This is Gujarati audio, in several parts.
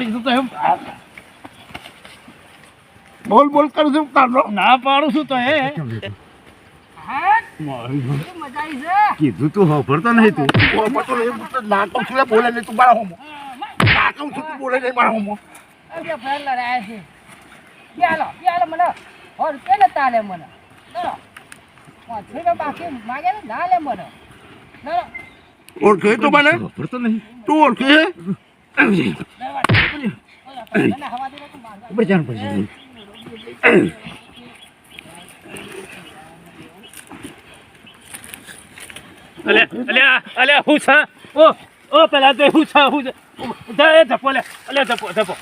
પાડી છું તો એમ. બોલ બોલ કરું છું તારો ના પાડું છું તો એ. આવી તું હોભળતો નહીં નાટક છું બોલે નહીં તું મારા હોમો. નાટક છું તું બોલે નહીં મારા હોમો. ફેર લડાયા છે. ચાલો ચાલો મને. ઓર કે ને તાલે મને? ચલો પાંચસો બાકી માગે ને ના લે મને. ચલો ઓળખે તો મને? નહીં. તું ઓળખે? ઉપર જાણ પડી અલે અલે અલે હું છ ઓ ઓ પેલા તો હું છે હું દે ધપો લે અલે ધપો ધપો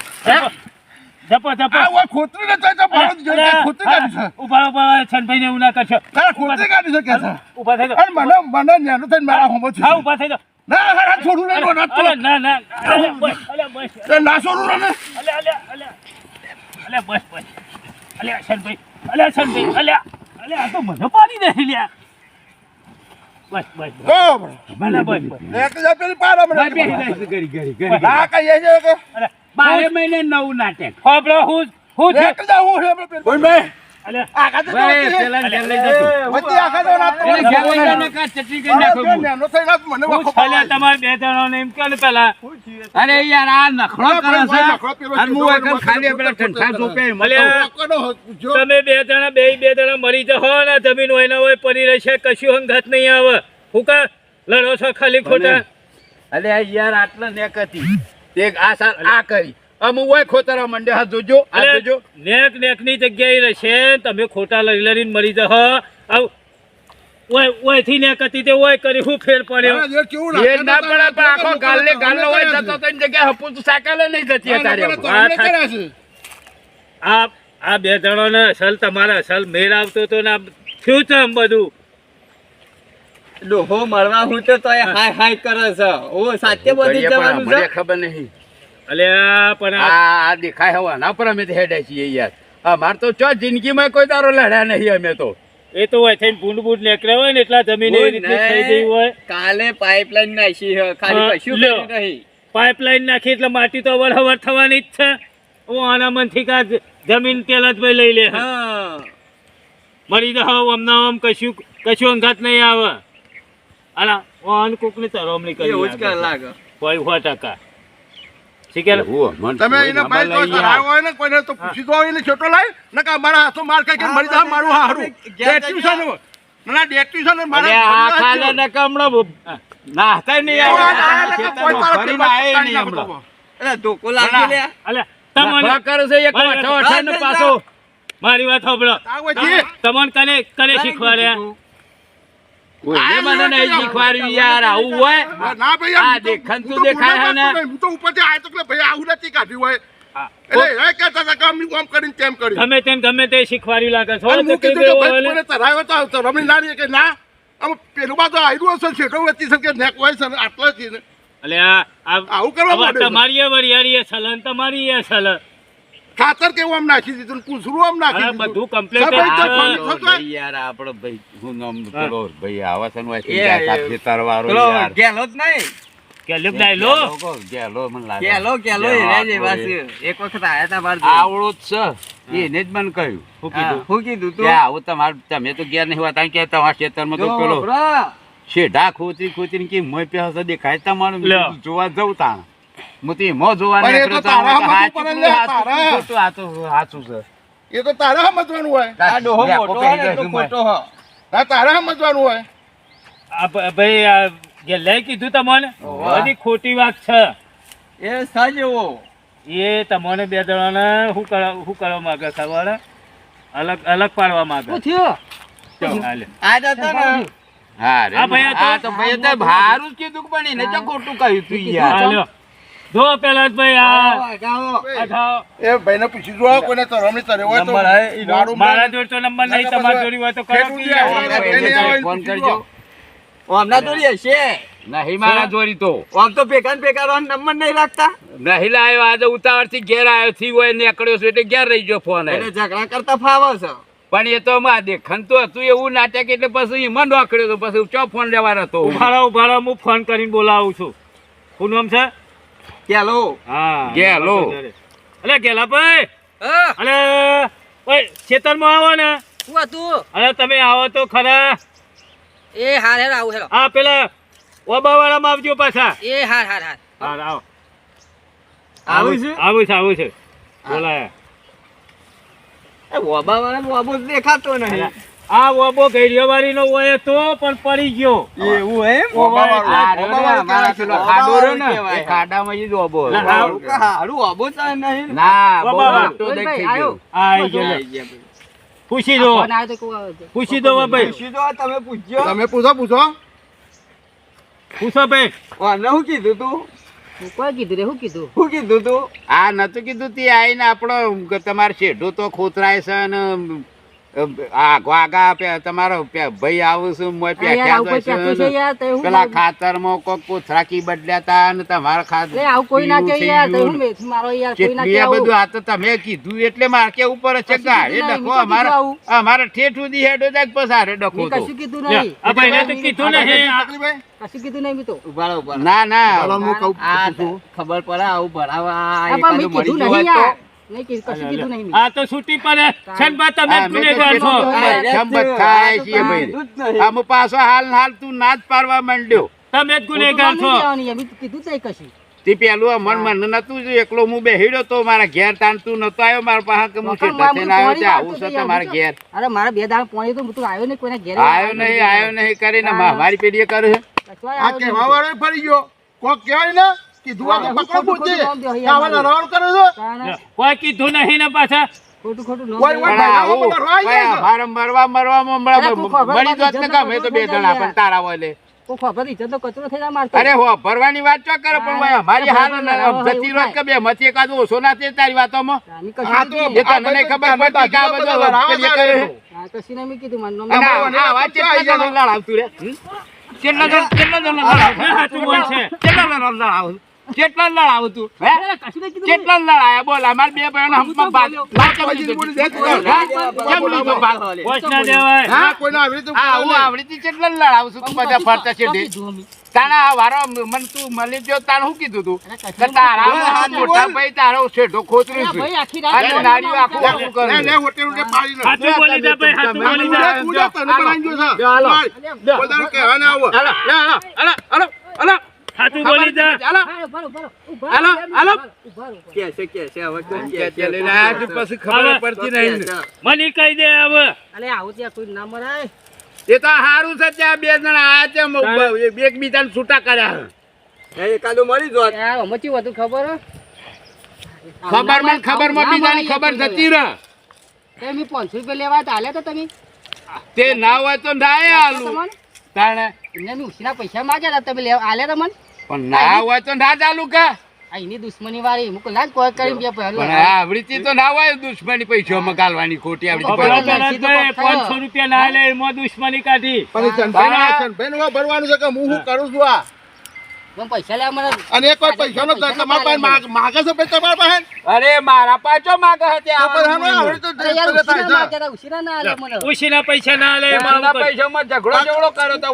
ધપો ધપો આ ખોતરી ને તો ભારત જોડે ખોતરી કાઢી છે ઊભા ઊભા છનભાઈ ને એવું ના કરશો ખોતરી કાઢી છે કે છે ઊભા થઈ અને મને મને ન્યાનો થઈને મારા હોમો છે. હા ઊભા થઈ જાઓ. ના ના ના છોડું નહીં ના ના ના અલે બસ અલે બસ. એ ના છોડું ને અલે અલે અલે. અલે બસ બસ. અલે છનભાઈ અલે છનભાઈ અલે અલે આ તો મને પાડી દે લ્યા. બસ બસ બસ. બસ બસ. એક જા પેલી પારા મને ગરી ગરી ગરી ના કહીએ છે કે? બારે મહિને નવું નાટક. હોબળો હું હું એક જા હું છે ભાઈ તમારે બે એમ પેલા. અરે યાર આ નખરો કરે છે. અને હું ખાલી પેલા ઠંઠા તમે બે જણા બે બે જણા મરી જહો ને જમીન હોય ને હોય પડી રહેશે કશું હંગાત નહીં આવે. હું કા લડો છો ખાલી ખોટા? અરે યાર આટલા નેક હતી. તે આ સાલ આ કરી. અમુ હોય ખોતરા મંડે. હા જોજો આ જોજો. નેક નેકની જગ્યાએ રહેશે તમે ખોટા લડી લડીને મરી જહો આવ ઓય ઓયથી નેક હતી તે ઓય કરી હું ફેર પડ્યો? હા, કેવું ના પડે પણ આખો ગાલને ગાલનો હોય જતો તો જગ્યાએ હપુ તો નહીં જતી અત્યારે. લોકો તો વાત અમને કરે છે. આ આ બે જણોને અસલ તમારા અસલ મેળ આવતો તો ને થયું છે આમ બધું? ડોહો મળવા હું તો હાય હાય કરે છે. ઓ સાચે બધી જવાનું છે? ખબર નહીં. અલ્યા પણ આ દેખાય હવે ના પર અમે તો હેડે છીએ યાર. અમાર તો ચો જિંદગીમાં કોઈ દારો લડ્યા નહીં અમે તો. એ તો હોય થઈને બૂંદ બૂંદ નીકળે હોય ને એટલા જમીન એવી રીતે થઈ ગઈ હોય. કાલે પાઇપલાઇન નાખી ખાલી કશું નહીં. પાઇપલાઇન નાખી એટલે માટી તો અવર હવર થવાની જ છે. હું આના મનથી કા જમીન પેલા જ ભાઈ લઈ લે. હા. મરી જાવ હમણાં આમ કશું કશું અંગાત નહીં આવે. અલા ઓન કોકની તરવમણી કરી લાગે. લાગે. કોઈ સો ટકા. શીખેલ તમે એને ભાઈ તો સરાયો હોય ને કોઈને તો પૂછી દો એને છોટો લાય નકા મારા હાથો માર કે મરી જા મારું હારું. ડેટ્યુ છે ને ના ના ડેટ્યુ છે ને મારા આ ખાલે હાથે. નાહતા નહીં આવે. આ આ નકા કોઈ તારો ખેતરમાં પેટમાં ફરીને આયે કાઢી નહીં હમણાં. અરે ધોકો લાગી લે અલ્યા તમને કરે છે એક મારી વઠો વાત- વઠાને પાછો. મારી વાત સાંભળો. તમને કને કને શીખવાડ્યા. કોઈને મને નહીં શીખવાડ્યું યાર આવું હોય. ના ભાઈ આ હું તો- દેખાતું હું તો દેખાય હે ને? હું તો ઉપરથી આયો તો કે ભાઈ આવું નથી કાઢ્યું હોય. એટલે એ કહેતા હતા કે અમે આમ કરીને તેમ કર્યું ગમે તેમ ગમે તે શીખવાડ્યું લાગે. છો હું કીધું કે ભાઈ હોય તરાયો તો તો રમણી ના કે ના આમ પેલું બાજુ આયરું હશે છેટો વચ્ચે છે કે નેક હોય છે ને આટલા છે ને. અલ્યા આવું કરવા હવે તમારી એ સલન તમારી એ સલન. ખાતર કેવું આમ નાખી દીધું ને આમ નાખી દીધું. બધું. ભાઈ યાર આપણો ભાઈ હું નામ. પેલો ભાઈ આવા છે ને હોય એ, ત્રીજા એ. સાત ખેતરવાળો પેલો યાર. ગેલો જ નહીં. કેલો ડાયલો ગેલો કહો, મને લાગે. કેલો કેલો ગેલો એ જે આપણો એક વખત આયા તા બાર આવડો જ છે. એને જ મને કહ્યું. હું કીધું? હું. કીધું તું? કે આવું તમારું તમે તો ગેર નહીં હોતા કે તમારા ખેતરમાં તો પેલો. શેઢા ખોચી ખોચી કે મોય પ્યાસ દેખાય તમારું? જોવા જવું તાણ. હું મો એમાં જોવા પણ એ તો તારા હાચું તારા. હાચું છે. એ તો તારા સમજવાનું હોય. આ ડોહો મોટો હોય ને તો ખોટો હો. આ તારા સમજવાનું હોય. આ ભાઈ આ ગેલાએ કીધું તમને બધી ખોટી વાત છે. એ સજ એવો. એ તમને બે જણાને શું કરવા શું કરવા માંગે ખબર અલગ અલગ પાડવા માંગે. શું થયું? આ જતા ને. હા રે. આ ભાઈ તો- ભાઈ તો ભારું કીધું પણ એને તો ખોટું કહ્યું તું યાર. જો પેલા જ ભાઈ આ. એ ભાઈને પૂછી જો કોઈને તરે હોય તો નંબર મારું જોડે તો નંબર નહીં તમારા હોય તો ફોન કરજો. હશે. નહીં મારા જોરી તો. આમ તો ભેગા ને ભેગા નંબર નહીં રાખતા? નહીં લાયો આજે ઉતાવળથી ઘેર આવ્યો થી હોય નીકળ્યો છું એટલે ઘેર રહી ગયો ફોન એટલે ઝઘડા કરતા ફાવો છે. પણ એ તો માં દેખન તો હતું એવું નાટક એટલે પછી એમાં નોકળ્યો તો પછી ચો ફોન લેવાનો હતો? ભાડા ભાડા ઊભા હું ફોન કરીને બોલાવું છું. શું નામ છે? ચાલો હા ગેલો. અલે ગેલા ભાઈ. હા અલે ઓય ખેતરમાં આવો ને. શું હતું અરે તમે આવો તો ખરા. એ હાર હાર આવું હેલો. હા પેલા ઓબાવાળામાં આવજો પાછા. એ હાર હાર હાર. હાર આવો. આવું છે? આવું છે આવું છે. બોલાયા. વાળા વોબો દેખાતો નહીં. આ ઓબો ગઈડિયાવાળીનો હોય તો પણ પડી ગયો. એવું એમ? ને ખાડો ને ખાડામાં જ. હારું નહીં. ના. ગયો. પૂછી દો. પૂછી દો ભાઈ. પૂછી દો તમે પૂછજો. તમે પૂછો પૂછો. પૂછો ભાઈ. ઓને શું કીધું તું? કોઈ કીધું રે? શું કીધું? શું કીધું તું? આ નતું કીધું તે આઈને આપણો તમારે શેઢો તો ખોતરાય છે ને તમારો ભાઈ આવું છું ને. પેલા ખાતર ખાતરમાં કોક કોથરાકી બદલ્યા તા ને તમારા ખાતર આવું કોઈ ના કે યાર મારો યાર કોઈ ના આવું. બધું આ તો તમે કીધું એટલે માર કે ઉપર છે ગાડે ડખો મેં અમારે અમારે ઠેઠ સુધી હેડો જાય પસારે ડખો તો. કશું કીધું નહીં. આ ભાઈને તો કીધું નહીં. આ- તકલીફ કશું કીધું નહીં તો. ના ના. ચાલો હું કહું ખબર પડે આવું ભરાવા મેં કીધું નહીં યાર. તો. નહીં કીધું કશું કીધું નહીં. મેં. આ તો છૂટી પડે. છનબા તમે હા, જ મેં તો ગુનેગાર છો. કીધું. આ આ સંબત થાય છે ભાઈ કીધું જ નહીં. આમ પાછો હાલ હાલ તું ના જ પાડવા માંડ્યો. તમે જ ગુનેગાર છો. નહીં કહેવાનું યાર, મેં તો કીધું જ કશું. તે પેલું મન મન નતું જ એકલો હું બેહીડ્યો તો મારા ઘેર તાણ તું નતો આવ્યો મારા પાસે કે હું આવ્યો મારું છે આવું છે તમારા ઘેર. અરે મારા બે દાણા પોણી તો આવ્યો નહીં કોઈના ઘેર આવ્યો નહીં આવ્યો નહીં કરીને મારી પેઢીએ કરે છે. આ કહેવા વાળો ફરી ગયો. કોક કહેવાય ને કીધું આ તો પકડો આવા કરે છે? કોઈ કીધું નહીં ને પાછા. ખોટું ખોટું મરવા મરવામાં તું મળી જોત ને ગમે તો બે જણા પણ તારા વલે. અરે હો ભરવાની વાત ચો કરે પણ અમારી હાલ જતી રોજ કે બે મથી એકાદ ઓછો ના થાય તારી વાતોમાં? તો. એ તને નહીં ખબર પડતી કે આ બધું લડાવા પેલી ચાલે કરે. છે. છે. હા, કશું નહીં મેં કીધું મારું નામ અને ના આ- વાત કેટલા જણા લડાવતું? કેટલા જણ કેટલા જણ લડાવતું? કેટલા જણ લડાવતું? કેટલા લડાવું તું? હે? કેટલા કશું આયા કીધું બોલ અમાર બે ભાઈઓને હમમાં બાદ કેમ લીધો? બોલી દે તું. હા? કેમ લીધો બાદ? ના દેવાય? હા? કોઈને આવી રીતે આ આવું આવડીથી કેટલા લડાવું છું તું બધા ફરતા છે આ વારો મન તું મળી ગયો તાર શું કીધું તું? કે તારા. મોટા ભાઈ તારો શેઠો ખોતરી છે. ભાઈ, આખી અને નારીઓ આખું આખું કરે લે, હોટેલ ઉડે પાડી ના હાથ બોલી દે ભાઈ હાથ બોલી દે. જા તું લે, તને બનાવી ગયો છે. હાલો. કોઈ દાડો ના આવો. હાલો. હાલો. હાલો. હાલો. સાચું બોલી જા. હાલો હાલો, હાલો, હાલો. કે છે કે છે હવે કે કે લે આજ પછી ખબર પડતી નહીં. મને કહી દે હવે. અલે, આવું ત્યાં કોઈ ના મરાય. એ તો હારું છે ત્યાં બે જણા આયા છે મ- એકબીજાને છૂટા કર્યા એ એકાદું મળી જો આમાં ચેવું ખબર? ખબરમાં ખબરમાં બીજાની ખબર જતી રહે. તે મેં 500 રૂપિયા લેવા તો આલ્યા તો તમે? તે ના હોય તો ના આલું તાણે એમને મેં ઉછીના પૈસા માંગ્યા હતા, તમે લેવા- આલ્યા તો મને? પણ ના હોય તો ના ચાલુ કા આ એની દુશ્મની વાળી હું ના કોઈ કરી બે પહેલો પણ આ આવડીથી તો ના હોય દુશ્મની પૈસો મગાલવાની ખોટી આવડી પાંચસો રૂપિયા ના લે એમાં દુશ્મની કાઢી. ભરવાનું છે કે હું શું કરું છું આ? અને કોઈ તમારા પાસે માગે છે ભાઈ તમારા પાસે? અરે મારા પાછો માગે તો તો તા, ના. ઉશીના પૈસા ના લે એમાં ઝઘડો ઝઘડો તો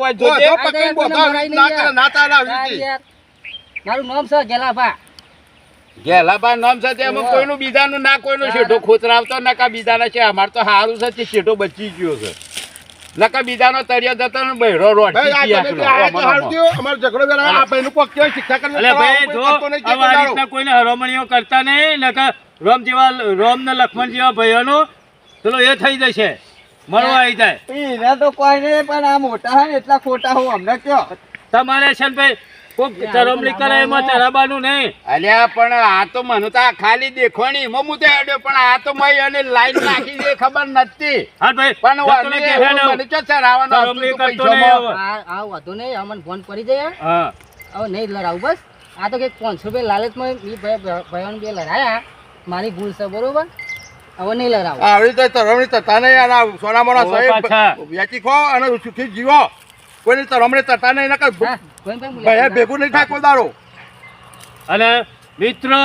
તો ના ના તારે. મારું નામ છે ગેલાભા. ગેલાબા નામ છે તેમાં કોઈનું બીજાનું ના કોઈનું શેઠો ખોતરાવતો નકા બીજાના છે. અમાર તો હારું છે તે શેઠો બચી ગયો છે. નકા બીજાનો તરિયા જતો ને બહેરો રોડ હારું ઝઘડો કરાયો. આ ભાઈનું કોક કેવાય શિક્ષા કરી એટલે ભાઈ કોઈ જો કરતો આ રીતના કોઈને હરોમણીઓ કરતા નહીં નકા રોમ જેવા રોમ ને લક્ષ્મણ જેવા ભાઈઓનો ચલો એ થઈ જશે. મળવા આવી જાય. એને તો કોઈ નહીં પણ આ મોટા હે એટલા ખોટા હો અમને કયો? તમારે છે ને ભાઈ કોક ચરમલી કરે એમાં ચરાબાનું નહીં અલ્યા પણ આ તો મને તો ખાલી દેખવાની એમાં હું તો હેડ્યો પણ આ તો મય અને લાઈન નાખી દે ખબર નથી. હા ભાઈ પણ જતો કે હેડો. મને ચો ચરાવવાનો ચરમલી કરતો નહીં આ આ નહીં આ ફોન કરી જાય હા. હવે નહીં લડાવું બસ. આ તો કંઈક પાંચસો રૂપિયા લાલચમાં ઈ ભાઈ ભાઈઓને બે લડાયા. મારી ભૂલ છે બરોબર? હવે નહીં લડાવ. આવી તો તરવણી તતા નહીં આ સોના મોના સાહેબ વેચી ખો અને સુખી જીવો. કોઈની તરવણી તતા નહીં નકર ભાઈ ભેગું નહીં થાય કોઈ દારો અને મિત્રો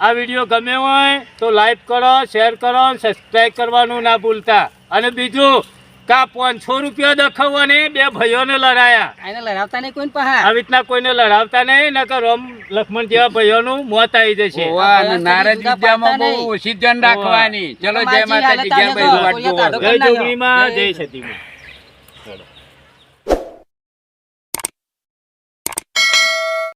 આ વીડિયો ગમે હોય તો લાઈક કરો શેર કરો સબસ્ક્રાઈબ કરવાનું ના ભૂલતા. અને બીજું કા પાંચસો રૂપિયા દખાવવા ને બે ભાઈઓને લડાયા. એને લડાવતા નહીં કોઈ પહા આવી રીતના કોઈને લડાવતા નહીં નકર રામ લક્ષ્મણ જેવા ભાઈઓનું મોત આવી જશે. નારદ વિદ્યામાં બહુ ઓછી ધ્યાન રાખવાની. ચલો જય માતાજી જય ભાઈ જય જોગણીમાં જય સતીમાં